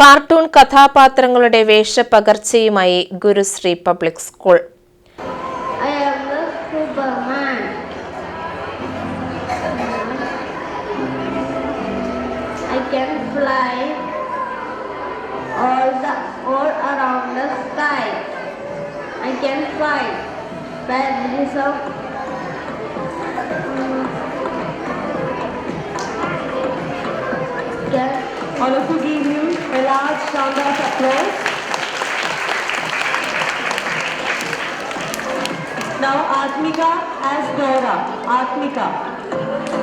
Cartoon കഥാപാത്രങ്ങളുടെ വേഷപകർച്ചയുമായി Gurusree public school. All of you give you. A large round of applause. Now Atmika as Dora. Atmika.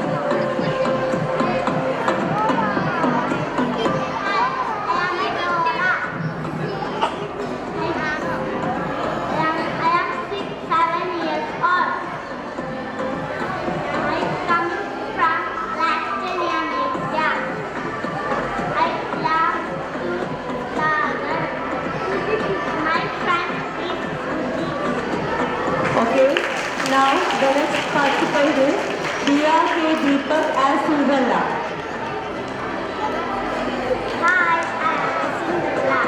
Now the next participant is Diya K. Deepak as Silvella. Hi, I am Cinderella.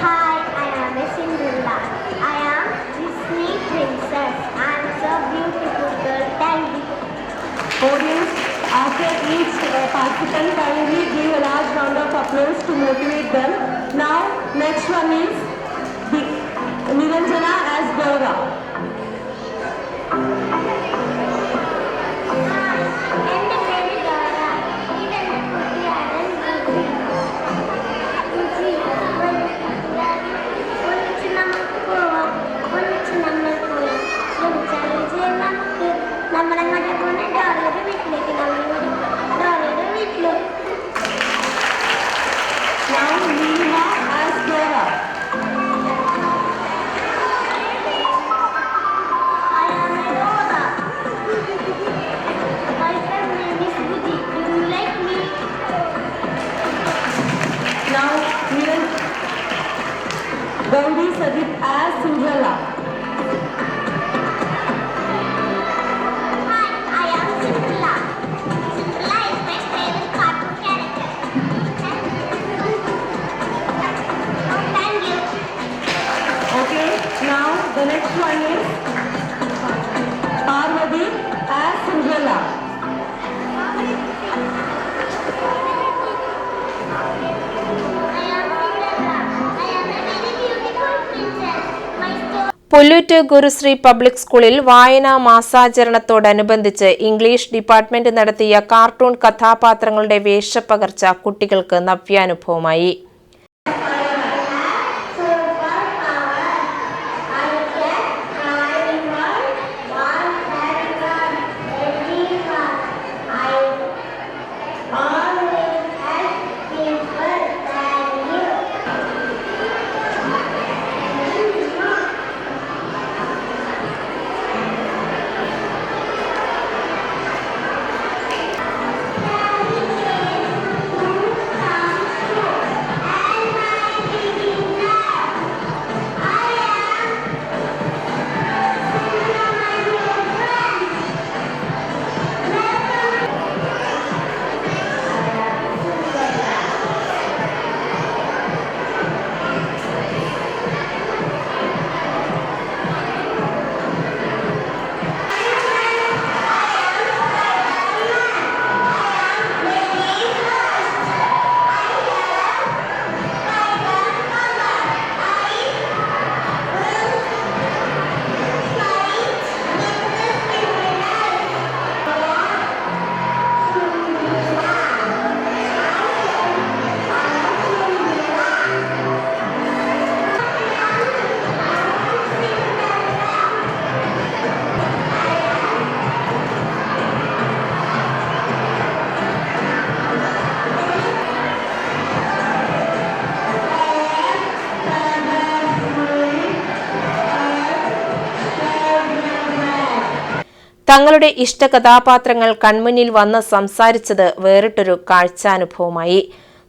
Hi, I am a Cinderella. I am Disney princess. I am so beautiful girl. Thank you. Audience, after each uh, participant, kindly give a large round of applause to motivate them. Now, next one is Niranjana as Dora. Gauri Sajith as Sundrala. Pullut Gurusree public സ്കൂളിൽ വായനാ മാസാചരണത്തോടനുബന്ധിച്ച് English department നടത്തിയ cartoon കഥാപാത്രങ്ങളുടെ വേഷപ്പകർച്ച കുട്ടികൾക്ക് നവ്യാനുഭവമായി. തങ്ങളുടെ ഇഷ്ട കഥാപാത്രങ്ങൾ കൺമുന്നിൽ വന്ന് സംസാരിച്ചത് വേറിട്ടൊരു കാഴ്ചാനുഭവമായി.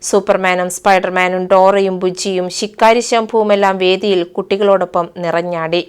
സൂപ്പർമാനും സ്പൈഡർമാനും ഡോറയും ബുജിയും ശിക്കാരി ശംഭുവുമെല്ലാം വേദിയിൽ കുട്ടികളോടൊപ്പം നിറഞ്ഞാടി.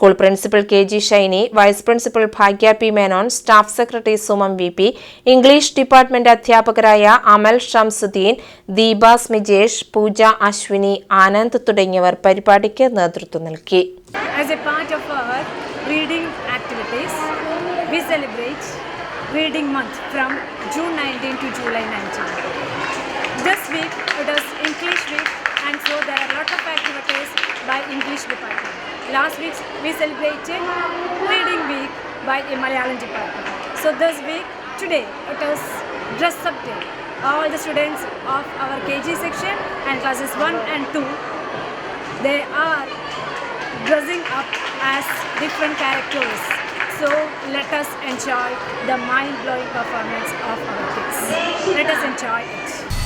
School principal K G Shiny vice principal Bhagya P Menon staff secretary Sumam V P English department അധ്യാപകരായ അമൽ ഷംസുദ്ദീൻ ദീപ സ്മിജേഷ് പൂജ അശ്വിനി ആനന്ദ് തുടങ്ങിയവർ പരിപാടിക്ക് നേതൃത്വം നൽകി As a part of our reading activities, we celebrate Reading Month from June 19 to July 19. This week it is English week and so there are a lot of activities by English department. Last week we celebrated Reading Week by a Malayalam department. So this week, today, it is Dress Up Day. All the students of our KG section and classes 1 and 2 they are dressing up as different characters. So let us enjoy the mind blowing performance of our kids. Let us enjoy it.